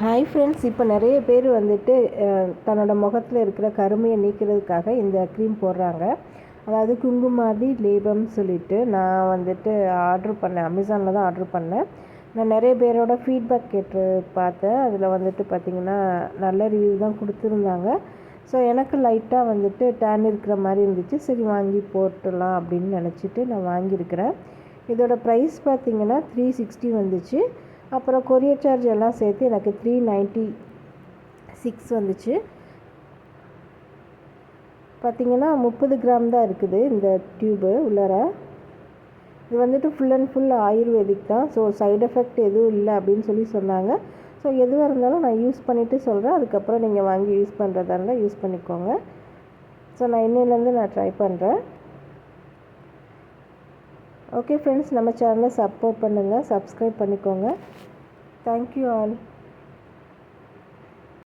Hi friends இப்போ நிறைய பேர் வந்துட்டு தன்னோட முகத்தில் இருக்கிற கருமையை நீக்கிறதுக்காக இந்த க்ரீம் போடுறாங்க. அதாவது குங்குமாதி லேபம்னு சொல்லிட்டு நான் வந்துட்டு ஆர்டர் பண்ணேன். அமேசானில் தான் ஆர்டர் பண்ணேன். நான் நிறைய பேரோட ஃபீட்பேக் கேட்டு பார்த்தேன். அதில் வந்துட்டு பார்த்திங்கன்னா நல்ல ரிவ்யூ தான் கொடுத்துருந்தாங்க. ஸோ எனக்கு லைட்டாக வந்துட்டு டேன் இருக்கிற மாதிரி இருந்துச்சு. சரி வாங்கி போட்டுடலாம் அப்படின்னு நினச்சிட்டு நான் வாங்கியிருக்கிறேன். இதோட ப்ரைஸ் பார்த்திங்கன்னா த்ரீ சிக்ஸ்டி வந்துச்சு. அப்புறம் கொரியர் சார்ஜ் எல்லாம் சேர்த்து எனக்கு த்ரீ நைன்ட்டி சிக்ஸ் வந்துச்சு. பார்த்தீங்கன்னா முப்பது கிராம் தான் இருக்குது இந்த டியூபு உள்ளார. இது வந்துட்டு ஃபுல் அண்ட் ஃபுல் ஆயுர்வேதிக் தான். ஸோ சைடு எஃபெக்ட் எதுவும் இல்லை அப்படின்னு சொல்லி சொன்னாங்க. ஸோ எதுவாக இருந்தாலும் நான் யூஸ் பண்ணிவிட்டு சொல்கிறேன் அதுக்கப்புறம் நீங்கள் வாங்கி யூஸ் பண்ணுறதா இருந்தால் யூஸ் பண்ணிக்கோங்க. ஸோ நான் இன்னிலேருந்து நான் ட்ரை பண்ணுறேன் ஓகே ஃப்ரெண்ட்ஸ் நம்ம சேனலை சப்போர்ட் பண்ணுங்கள் சப்ஸ்கிரைப் பண்ணிக்கோங்க. Thank you all